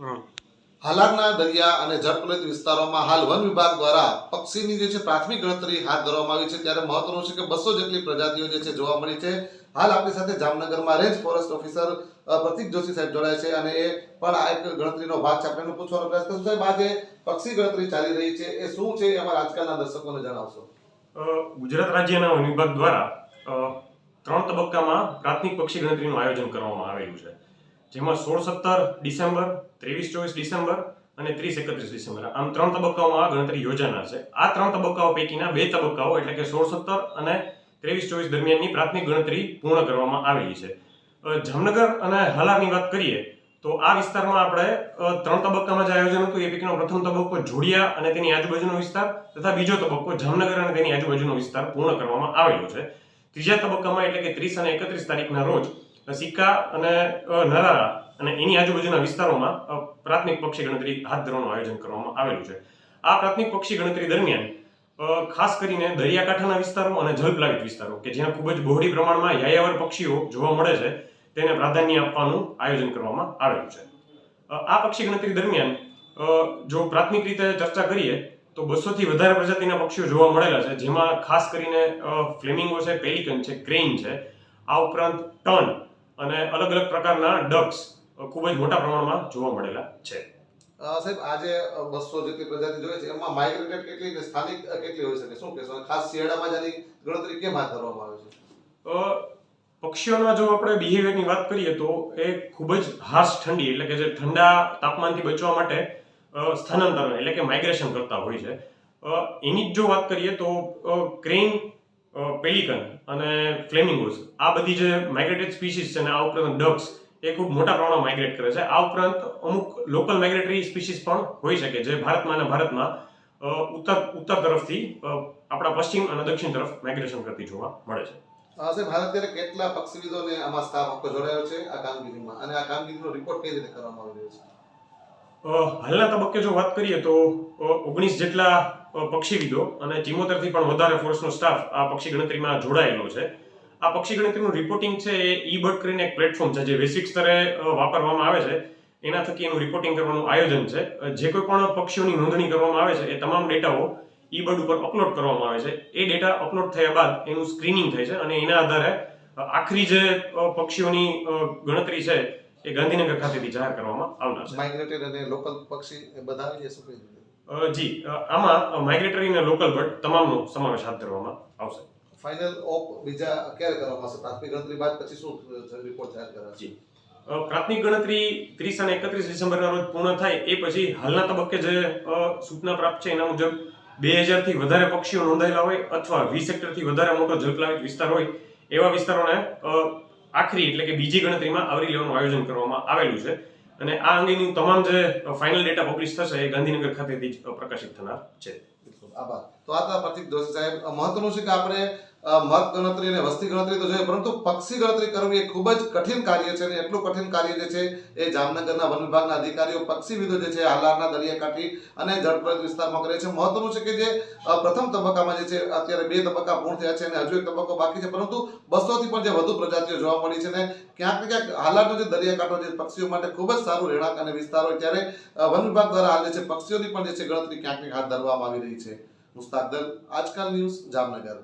હાલારના દરિયા અને જળપ્રલિત વિસ્તારોમાં હાલ વન વિભાગ દ્વારા પક્ષીની જે છે પ્રાથમિક ગણતરી હાથ ધરવામાં આવી છે. ત્યારે મહત્વનું છે કે બસો જેટલી પ્રજાતિઓ જે છે જોવા મળી છે. હાલ આપણી સાથે જામનગરમાં range forest officer Pratik Joshi સાહેબ જોડાયા છે અને એ પણ આ એક ગણતરીનો ભાગ છે. આપણે પૂછવાનો પ્રયાસ કરશું. સાહેબ આ જે પક્ષી ગણતરી ચાલી રહી છે. એ શું છે એ આજકાલના દર્શકોને જણાવશો. ગુજરાત રાજ્યના વન વિભાગ દ્વારા ત્રણ તબક્કામાં પ્રાથમિક પક્ષી ગણતરીનું આયોજન કરવામાં આવેલું છે. જેમાં સોળ સત્તર ડિસેમ્બર, ત્રેવીસ ચોવીસ ડિસેમ્બર અને ત્રીસ એકત્રીસ ડિસેમ્બર. આમ ત્રણ તબક્કાઓમાં આ ગણતરી યોજાનાર છે. આ ત્રણ તબક્કાઓ પૈકીના બે તબક્કાઓ, એટલે કે સોળ સત્તર અને ત્રેવીસ ચોવીસ દરમિયાનની પ્રાથમિક ગણતરી પૂર્ણ કરવામાં આવેલી છે. જામનગર અને હાલારની વાત કરીએ, તો આ વિસ્તારમાં આપણે ત્રણ તબક્કામાં જે આયોજન હતું, એ પૈકીનો પ્રથમ તબક્કો જોડિયા અને તેની આજુબાજુનો વિસ્તાર, તથા બીજો તબક્કો જામનગર અને તેની આજુબાજુનો વિસ્તાર પૂર્ણ કરવામાં આવેલો છે. ત્રીજા તબક્કામાં એટલે કે ત્રીસ અને એકત્રીસ તારીખના રોજ સિક્કા અને નરારા અને એની આજુબાજુના વિસ્તારોમાં પ્રાથમિક પક્ષી ગણતરી હાથ ધરવાનું આયોજન કરવામાં આવેલું છે. આ પ્રાથમિક પક્ષી ગણતરી દરમિયાન ખાસ કરીને દરિયાકાંઠાના વિસ્તારો અને જલપ્લાવિત વિસ્તારો, કે જ્યાં ખૂબ જ બહોળી પ્રમાણમાં યાયાવર પક્ષીઓ જોવા મળે છે, તેને પ્રાધાન્ય આપવાનું આયોજન કરવામાં આવેલું છે. આ પક્ષી ગણતરી દરમિયાન જો પ્રાથમિક રીતે ચર્ચા કરીએ, તો બસોથી વધારે પ્રજાતિના પક્ષીઓ જોવા મળેલા છે, જેમાં ખાસ કરીને ફ્લેમિંગો છે, પેલિકન છે, ક્રેઇન છે, આ ઉપરાંત ટર્ન અને અલગ અલગ પ્રકારના ડક્સ ખૂબ જ મોટા પ્રમાણમાં જોવા મળેલા છે. સાહેબ આજે બસો જેટલી પ્રજાતિ જોઈએ છે એમાં માઇગ્રેટેડ કેટલી ને સ્થાનિક કેટલી હોઈ શકે શું કહેશો? ખાસ શિયાળામાં જ આની ગણતરી કેમ હાથ ધરવામાં આવે છે? પક્ષીઓના જો આપણે બિહેવિયરની વાત કરીએ તો એ ખૂબ જ હાર્શ ઠંડી એટલે કે જે ઠંડા તાપમાનથી બચવા માટે સ્થાનાંતરણ એટલે કે માઇગ્રેશન કરતા હોય છે. એની જ જો વાત કરીએ તો ક્રેઇન પેલિકન અને ફ્લેમિંગોઝ. આ બધી જે માઇગ્રેટેડ સ્પીસીસ છે અને આ ઉપરાંત ડક્સ એ ખૂબ મોટા પ્રમાણમાં માઇગ્રેટ કરે છે. આ ઉપરાંત અમુક લોકલ માઇગ્રેટરી સ્પીસીસ પણ હોઈ શકે જે ભારતમાં અને ભારતમાં ઉત્તર ઉત્તર તરફથી આપણા પશ્ચિમ અને દક્ષિણ તરફ માઇગ્રેશન કરતી જોવા મળે છે. સાહેબ હાલ અત્યારે કેટલા પક્ષીવિદોને આમાં સ્ટાફ આખો જોડાયો છે આ કામગીરીમાં? અને આ કામગીરીનો રિપોર્ટ કઈ રીતે કરવામાં આવી રહ્યો છે? હાલના તબક્કે જો વાત કરીએ તો ઓગણીસ જેટલા પક્ષીવિદો અને ચીમોતેરથી પણ વધારે ફોર્સનો સ્ટાફ આ પક્ષી ગણતરીમાં જોડાયેલો છે. આ પક્ષી ગણતરીનું રિપોર્ટિંગ છે એ ઈ બર્ડ કરીને એક પ્લેટફોર્મ છે જે વૈશ્વિક સ્તરે વાપરવામાં આવે છે. એના થકી એનું રિપોર્ટિંગ કરવાનું આયોજન છે. જે કોઈ પણ પક્ષીઓની નોંધણી કરવામાં આવે છે, એ તમામ ડેટાઓ ઈ બર્ડ ઉપર અપલોડ કરવામાં આવે છે. એ ડેટા અપલોડ થયા બાદ એનું સ્ક્રીનિંગ થાય છે અને એના આધારે આખરી જે પક્ષીઓની ગણતરી છે એ ગાંધીનગર ખાતેથી જાહેર કરવામાં આવનાર છે. માઇગ્રેટેડ અને લોકલ પક્ષી બધા આવી જશે. જી. આમાં માઇગ્રેટરી અને લોકલ બર્ડ તમામનો સમાવેશ હાથ ધરવામાં આવશે. ફાઇનલ ઓપ બીજા ક્યારે કરવામાં આવશે? પ્રાથમિક ગણતરી બાદ પછી શું રિપોર્ટ જાહેર કરાશે? જી. પ્રાથમિક ગણતરી ત્રીસ અને એકત્રીસ ડિસેમ્બરના રોજ પૂર્ણ થાય એ પછી હાલના તબક્કે જે સૂચના પ્રાપ્ત છે એના મુજબ બે હજારથી વધારે પક્ષીઓ નોંધાયેલા હોય અથવા વીસ હેક્ટરથી વધારે મોટો જલપ્લાવિત વિસ્તાર હોય એવા વિસ્તારોને આખરી એટલે કે બીજી ગણતરીમાં આવરી લેવાનું આયોજન કરવામાં આવેલું છે. અને આ અંગેની તમામ જે ફાઇનલ ડેટા પબ્લિશ થશે એ ગાંધીનગર ખાતેથી જ પ્રકાશિત થનાર છે. આભાર. તો આ પ્રતિક દોશી સાહેબ. મહત્વનું છે કે આપણે મત ગણતરી અને વસ્તી ગણતરી તો જોઈએ, પરંતુ પક્ષી ગણતરી કરવી એ ખૂબ જ કઠિન કાર્ય છે અને એટલું કઠિન કાર્ય જે છે એ જામનગરના વન વિભાગના અધિકારીઓ પક્ષીવિદો જે છે હાલારના દરિયાકાંઠી અને જળપ્રદ વિસ્તારમાં કરે છે. મહત્વનું છે કે જે પ્રથમ તબક્કામાં જે છે અત્યારે બે તબક્કા પૂર્ણ થયા છે અને હજુ એક તબક્કો બાકી છે, પરંતુ બસોથી પણ જે વધુ પ્રજાતિઓ જોવા મળી છે ને ક્યાંક ક્યાંક હાલારનો જે દરિયાકાંઠો જે પક્ષીઓ માટે ખૂબ જ સારું રહેણાંક અને વિસ્તાર હોય ત્યારે વન વિભાગ દ્વારા હાલ જે છે પક્ષીઓની પણ જે છે ગણતરી ક્યાંક ને હાથ ધરવામાં આવી રહી છે. મુસ્તાક દલ, આજકાલ ન્યૂઝ જામનગર.